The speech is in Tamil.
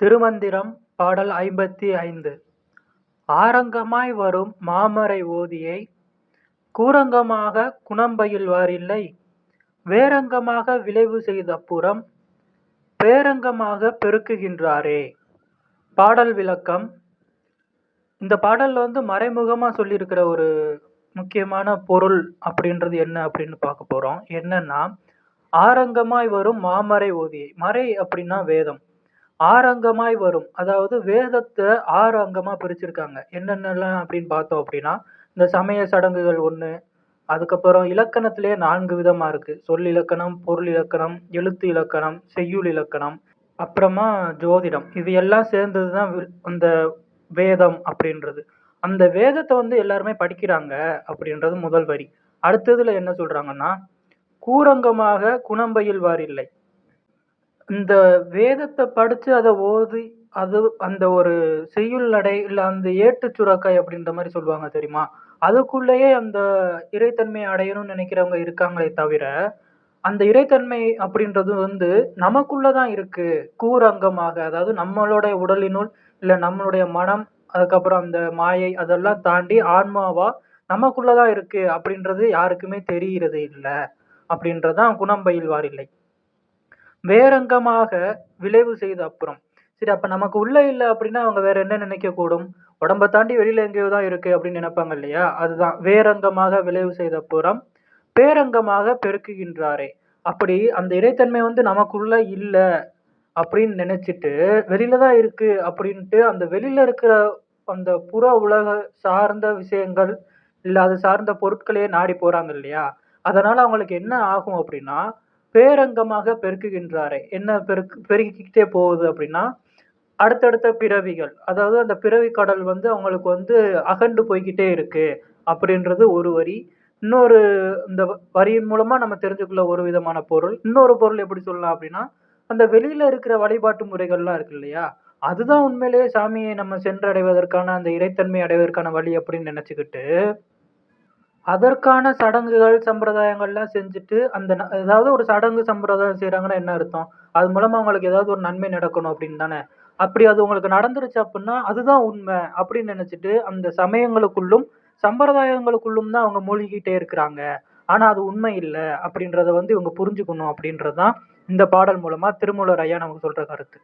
திருமந்திரம் பாடல் ஐம்பத்தி ஐந்து. ஆரங்கமாய் வரும் மாமரை ஓதியை கூரங்கமாக குணம்பயில்வாரில்லை வேரங்கமாக விளைவு செய்த புறம் பேரங்கமாக பெருக்குகின்றாரே. பாடல் விளக்கம். இந்த பாடலில் வந்து மறைமுகமாக சொல்லியிருக்கிற ஒரு முக்கியமான பொருள் அப்படின்றது என்ன அப்படின்னு பார்க்க போகிறோம் என்னன்னா ஆரங்கமாய் வரும் மாமறை ஓதியை. மறை அப்படின்னா வேதம். ஆறங்கமாய் வரும். அதாவது வேதத்தை ஆறு அங்கமா பிரிச்சிருக்காங்க. என்னென்னலாம் அப்படின்னு பார்த்தோம் அப்படின்னா இந்த சமய சடங்குகள் ஒன்று அதுக்கப்புறம் இலக்கணத்திலே நான்கு விதமாக இருக்குது சொல் இலக்கணம் பொருள் இலக்கணம் எழுத்து இலக்கணம் செய்யுள் இலக்கணம் அப்புறமா ஜோதிடம். இது எல்லாம் சேர்ந்தது தான் அந்த வேதம் அப்படின்றது. அந்த வேதத்தை வந்து எல்லாருமே படிக்கிறாங்க அப்படின்றது முதல் வரி. அடுத்ததுல என்ன சொல்றாங்கன்னா கூரங்கமாக குணம்பயில்வார் இல்லை. இந்த வேதத்தை படிச்சு அதை ஓதி அது அந்த ஒரு செய்யுள் நடை இல்ல அந்த ஏட்டு சுரக்காய் அப்படின்ற மாதிரி சொல்லுவாங்க தெரியுமா? அதுக்குள்ளேயே அந்த இறைத்தன்மை அடையணும்னு நினைக்கிறவங்க இருக்காங்களே தவிர அந்த இறைத்தன்மை அப்படின்றது வந்து நமக்குள்ளதான் இருக்கு. கூரங்கமாக அதாவது நம்மளோட உடலினுள் இல்ல நம்மளுடைய மனம் அதுக்கப்புறம் அந்த மாயை அதெல்லாம் தாண்டி ஆன்மாவா நமக்குள்ளதான் இருக்கு அப்படின்றது யாருக்குமே தெரிகிறது இல்லை அப்படின்றதான் குணம் பயில்வார் இல்லை. வேரங்கமாக விளைவு செய்த அப்புறம். சரி அப்போ நமக்கு உள்ளே இல்லை அப்படின்னா அவங்க வேற என்ன நினைக்கக்கூடும்? உடம்ப தாண்டி வெளியில எங்கேயோ தான் இருக்கு அப்படின்னு நினைப்பாங்க இல்லையா? அதுதான். வேரங்கமாக விளைவு செய்த புறம் பேரங்கமாக பெருக்குகின்றாரே. அப்படி அந்த இறைத்தன்மை வந்து நமக்குள்ள இல்லை அப்படின்னு நினைச்சிட்டு வெளியில தான் இருக்கு அப்படின்ட்டு அந்த வெளியில இருக்கிற அந்த புற உலக சார்ந்த விஷயங்கள் இல்லை அது சார்ந்த பொருட்களையே நாடி போறாங்க இல்லையா? அதனால அவங்களுக்கு என்ன ஆகும் அப்படின்னா பேரங்கமாக பெருக்குகின்றாரே. என்ன பெருக்கு பெருக்கிக்கிட்டே போகுது அப்படின்னா அடுத்தடுத்த பிறவிகள் அதாவது அந்த பிறவி கடல் வந்து அவங்களுக்கு வந்து அகண்டு போய்கிட்டே இருக்கு அப்படின்றது ஒரு வரி. இன்னொரு இந்த வரியின் மூலமா நம்ம தெரிஞ்சுக்கொள்ள ஒரு விதமான பொருள். இன்னொரு பொருள் எப்படி சொல்லலாம் அப்படின்னா அந்த வெளியில இருக்கிற வழிபாட்டு முறைகள்லாம் இருக்கு இல்லையா? அதுதான் உண்மையிலேயே சாமியை நம்ம சென்றடைவதற்கான அந்த இறைத்தன்மை அடைவதற்கான வழி அப்படின்னு நினைச்சுக்கிட்டு அதற்கான சடங்குகள் சம்பிரதாயங்கள்லாம் செஞ்சுட்டு அந்த ந- ஏதாவது ஒரு சடங்கு சம்பிரதாயம் செய்கிறாங்கன்னா என்ன அர்த்தம்? அது மூலமாக அவங்களுக்கு ஏதாவது ஒரு நன்மை நடக்கணும் அப்படின்னு தானே? அப்படி அது உங்களுக்கு நடந்துருச்சு அப்படின்னா அதுதான் உண்மை அப்படின்னு நினச்சிட்டு அந்த சமயங்களுக்குள்ளும் சம்பிரதாயங்களுக்குள்ளும் தான் அவங்க மூழ்கிக்கிட்டே இருக்கிறாங்க. ஆனால் அது உண்மை இல்லை அப்படின்றத வந்து இவங்க புரிஞ்சுக்கணும் அப்படின்றது தான் இந்த பாடல் மூலமாக திருமூலர் ஐயா நமக்கு சொல்கிற கருத்து.